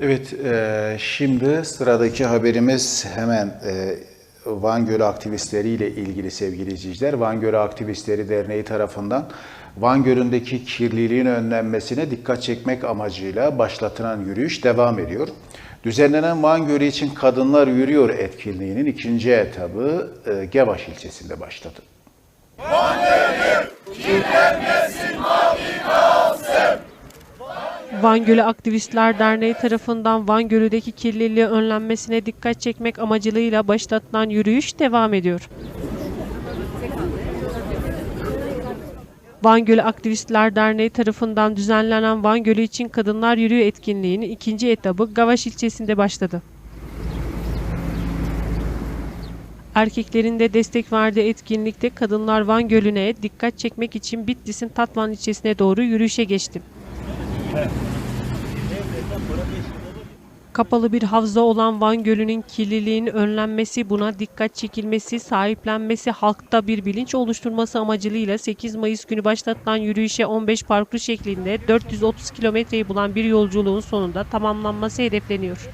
Evet, e, şimdi sıradaki haberimiz hemen e, Van Gölü aktivistleriyle ilgili sevgili izleyiciler. Van Gölü Aktivistleri Derneği tarafından Van Gölü'ndeki kirliliğin önlenmesine dikkat çekmek amacıyla başlatılan yürüyüş devam ediyor. Düzenlenen Van Gölü için Kadınlar Yürüyor etkinliğinin ikinci etabı e, ilçesinde başladı. Van Gölü Aktivistler Derneği tarafından Van Gölü'deki kirliliği önlenmesine dikkat çekmek amacılığıyla başlatılan yürüyüş devam ediyor. Van Gölü Aktivistler Derneği tarafından düzenlenen Van Gölü için Kadınlar Yürüyor etkinliğinin ikinci etabı Gavaş ilçesinde başladı. Erkeklerin de destek verdiği etkinlikte kadınlar Van Gölü'ne dikkat çekmek için Bitlis'in Tatvan ilçesine doğru yürüyüşe geçti. Kapalı bir havza olan Van Gölü'nün kirliliğinin önlenmesi, buna dikkat çekilmesi, sahiplenmesi, halkta bir bilinç oluşturması amacılığıyla 8 Mayıs günü başlatılan yürüyüşe 15 parkur şeklinde 430 kilometreyi bulan bir yolculuğun sonunda tamamlanması hedefleniyor.